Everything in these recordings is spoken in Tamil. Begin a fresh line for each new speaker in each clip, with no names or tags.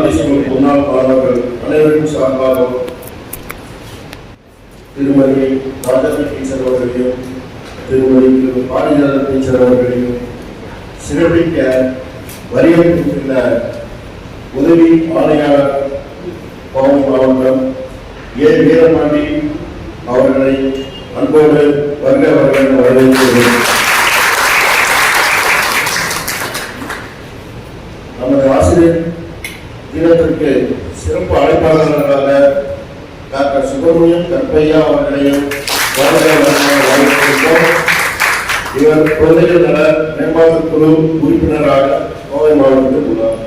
காந்தி முன்னாள் மாணவர்கள் அனைவரும் சார்பாக திருமதி ராஜா டீச்சர் அவர்களையும் திருமதி திரு பாரிஜாத டீச்சர் அவர்களையும் சிறப்பிக்க வரியமைத்துள்ள உதவி ஆணையாளர் கோவை மாவட்டம் ஏ வீரபாண்டி அவர்களை அன்போடு வருக அவர்கள் வரவேற்கிறேன். நமது ஆசிரியர் இதற்கு சிறப்பு அழைப்பாளர்களாக டாக்டர் சுப்பிரமணியம் கற்பையா அவர்களையும் இவர் குழந்தைகள் நல மேம்பாட்டுக் குழு உறுப்பினராக கோவை மாவட்டத்தில் உள்ளார்.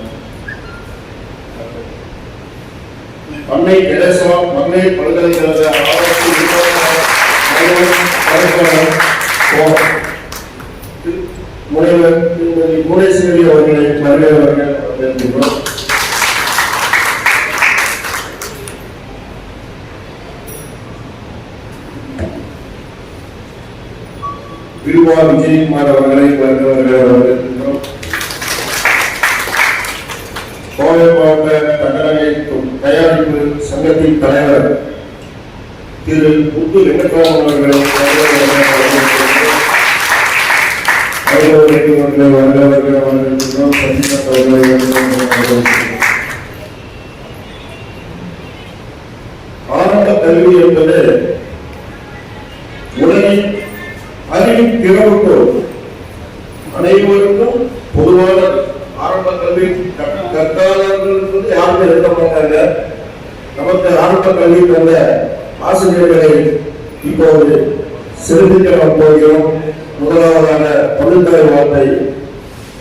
அன்னை தெரசா மன்னை பல்கலைக்கழக முனைவர் திருமதி புவனேஸ்வரி அவர்களை வரவேற்பார்கள் வரவேற்கின்றோம் வில்வா விஜயகுமார் அவர்களை வருகிறவர்கள் வரவேற்கின்றோம். கோவை மாவட்ட தகவலை தயாரிப்பு சங்கத்தின் தலைவர் திரு புத்து வெங்கட்ராமன் அவர்களை அவர்களுக்கு அவர்கள் வரவேற்கின்றோம் சதீஷ் அவர்களை வரவேற்கின்றோம். ஆரம்ப கல்வி என்பது திறவுகோல் அனைவருக்கும் பொதுவான ஆரம்ப கல்வி கற்- யாருமே இருக்க மாட்டாங்க நமக்கு ஆரம்ப கல்வி தந்த ஆசிரியர்களை இப்போது சிறப்பிக்க போகிறோம் முதலாவதான பல்கலை வார்த்தை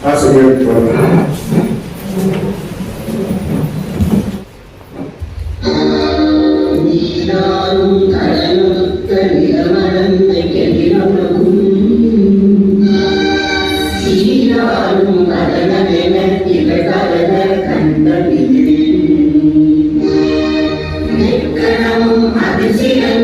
ஆசிரியர் தொடர்கிறார்.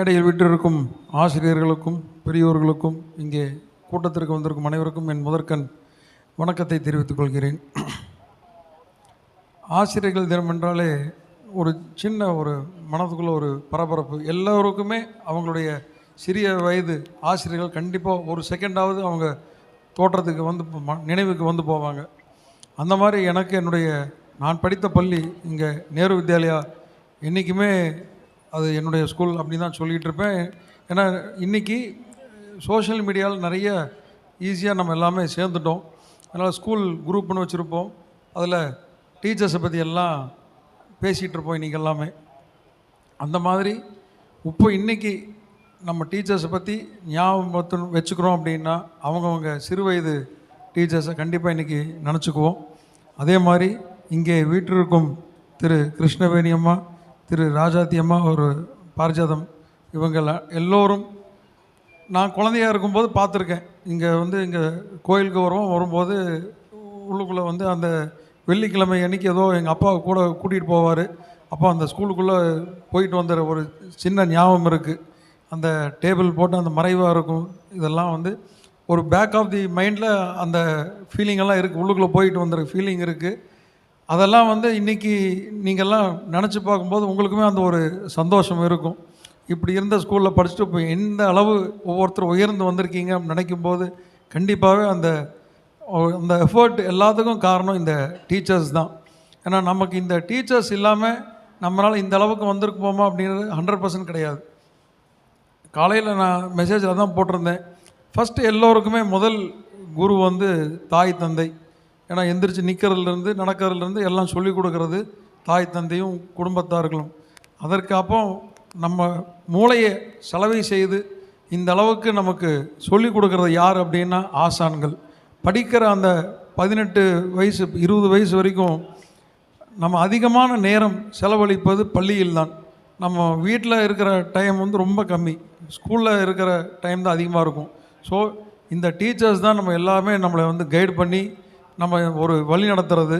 மேடையில் விட்டிருக்கும் ஆசிரியர்களுக்கும் பெரியோர்களுக்கும் இங்கே கூட்டத்திற்கு வந்திருக்கும் அனைவருக்கும் என் முதற்கண் வணக்கத்தை தெரிவித்துக் கொள்கிறேன். ஆசிரியர்கள் தினம் என்றாலே ஒரு சின்ன ஒரு மனதுக்குள்ள ஒரு பரபரப்பு. எல்லோருக்குமே அவங்களுடைய சிறிய வயது ஆசிரியர்கள் கண்டிப்பாக ஒரு செகண்டாவது அவங்க தோற்றத்துக்கு வந்து ம- நினைவுக்கு வந்து போவாங்க. அந்த மாதிரி எனக்கு என்னுடைய நான் படித்த பள்ளி இங்கே நேரு வித்யாலயா. என்றைக்குமே அது என்னுடைய ஸ்கூல் அப்படி தான் சொல்லிகிட்டு இருப்பேன் ஏன்னா இன்றைக்கி சோஷியல் மீடியாவில் நிறைய ஈஸியாக நம்ம எல்லாமே சேர்ந்துட்டோம். அதனால் ஸ்கூல் குரூப்னு வச்சுருப்போம். அதில் டீச்சர்ஸை பற்றி எல்லாம் பேசிகிட்டு இருப்போம் இன்றைக்கி எல்லாமே. அந்த மாதிரி இப்போ இன்றைக்கி நம்ம டீச்சர்ஸை பற்றி ஞாபகத்து வச்சுக்கிறோம் அப்படின்னா அவங்கவுங்க சிறு வயது டீச்சர்ஸை கண்டிப்பாக இன்றைக்கி நினச்சிக்குவோம். அதே மாதிரி இங்கே வீட்டிற்கும் திரு கிருஷ்ணவேணி அம்மா திரு ராஜாத்தி அம்மா ஒரு பாரிஜாதம். இவங்க எல்லோரும் நான் குழந்தையா இருக்கும்போது பார்த்துருக்கேன். இங்கே வந்து இங்கே கோயிலுக்கு வருவோம் வரும்போது உள்ளுக்குள்ளே வந்து அந்த வெள்ளிக்கிழமை அன்றைக்கி ஏதோ எங்கள் அப்பா கூட கூட்டிகிட்டு போவார். அப்போ அந்த ஸ்கூலுக்குள்ளே போயிட்டு வந்த ஒரு சின்ன ஞாபகம் இருக்குது அந்த டேபிள் போட்டு அந்த மறைவாக இருக்கும். இதெல்லாம் வந்து ஒரு பேக் ஆஃப் தி மைண்டில் அந்த ஃபீலிங்கெல்லாம் இருக்குது உள்ளுக்குள்ளே போயிட்டு வந்துடுற ஃபீலிங் இருக்குது அதெல்லாம் வந்து இன்றைக்கி நீங்கள்லாம் நினச்சி பார்க்கும்போது உங்களுக்குமே அந்த ஒரு சந்தோஷம் இருக்கும். இப்படி இருந்த ஸ்கூலில் படிச்சுட்டு இப்போ எந்த அளவு ஒவ்வொருத்தரும் உயர்ந்து வந்திருக்கீங்க நினைக்கும் நினைக்கும்போது கண்டிப்பாகவே அந்த அந்த எஃபர்ட் எல்லாத்துக்கும் காரணம் இந்த டீச்சர்ஸ் தான். ஏன்னா நமக்கு இந்த டீச்சர்ஸ் இல்லாமல் நம்மளால் இந்த அளவுக்கு வந்திருக்குமோமா அப்படிங்கிறது ஹண்ட்ரட் பர்சன்ட் கிடையாது. காலையில் நான் மெசேஜில் தான் போட்டிருந்தேன். ஃபஸ்ட்டு எல்லோருக்குமே முதல் குரு வந்து தாய் தந்தை. ஏன்னா எந்திரிச்சு நிற்கிறதுலேருந்து நடக்கிறதுலேருந்து எல்லாம் சொல்லிக் கொடுக்கறது தாய் தந்தையும் குடும்பத்தார்களும். அதற்கு அப்போ நம்ம மூளையை செலவை செய்து இந்த அளவுக்கு நமக்கு சொல்லிக் கொடுக்கறது யார் அப்படின்னா ஆசான்கள். படிக்கிற அந்த பதினெட்டு வயசு இருபது வயசு வரைக்கும் நம்ம அதிகமான நேரம் செலவழிப்பது பள்ளியில் தான். நம்ம வீட்டில் இருக்கிற டைம் வந்து ரொம்ப கம்மி. ஸ்கூலில் இருக்கிற டைம் தான் அதிகமாக இருக்கும். ஸோ இந்த டீச்சர்ஸ் தான் நம்ம எல்லாமே நம்மளை வந்து கைட் பண்ணி நம்ம ஒரு வழி நடத்துறது.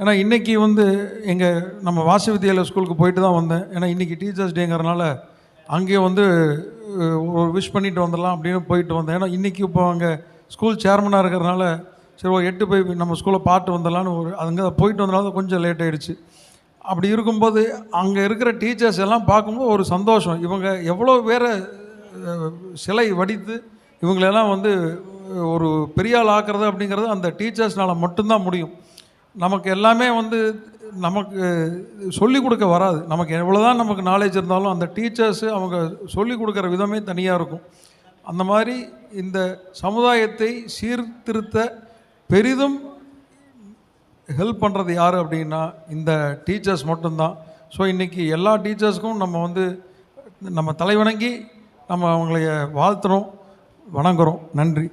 ஏன்னா இன்றைக்கி வந்து எங்கள் நம்ம வாசி வித்யாலய ஸ்கூலுக்கு போயிட்டு தான் வந்தேன். ஏன்னா இன்றைக்கி டீச்சர்ஸ் டேங்கிறனால அங்கேயே வந்து ஒரு விஷ் பண்ணிட்டு வந்துடலாம் அப்படின்னு போயிட்டு வந்தேன். ஏன்னா இன்றைக்கி இப்போ அங்கே ஸ்கூல் சேர்மனாக இருக்கிறனால சரி ஒரு எட்டு போய் நம்ம ஸ்கூலை பார்த்து வந்துடலான்னு ஒரு அங்கே போயிட்டு வந்தனால தான் கொஞ்சம் லேட் ஆகிடுச்சு அப்படி இருக்கும்போது அங்கே இருக்கிற டீச்சர்ஸ் எல்லாம் பார்க்கும்போது ஒரு சந்தோஷம். இவங்க எவ்வளோ பேரை சிலை வடித்து இவங்களெல்லாம் வந்து ஒரு பெரிய ஆள் ஆக்குறது அப்படிங்கிறது அந்த டீச்சர்ஸ்னால மட்டும்தான் முடியும். நமக்கு எல்லாமே வந்து நமக்கு சொல்லிக் கொடுக்க வராது. நமக்கு எவ்வளோதான் நமக்கு நாலேஜ் இருந்தாலும் அந்த டீச்சர்ஸு அவங்க சொல்லிக் கொடுக்குற விதமே தனியாக இருக்கும். அந்த மாதிரி இந்த சமுதாயத்தை சீர்திருத்த பெரிதும் ஹெல்ப் பண்ணுறது யார் அப்படின்னா இந்த டீச்சர்ஸ் மட்டும்தான். ஸோ இன்றைக்கி எல்லா டீச்சர்ஸ்க்கும் நம்ம வந்து நம்ம தலைவணங்கி நம்ம அவங்களைய வாழ்த்துறோம் வணங்குறோம். நன்றி.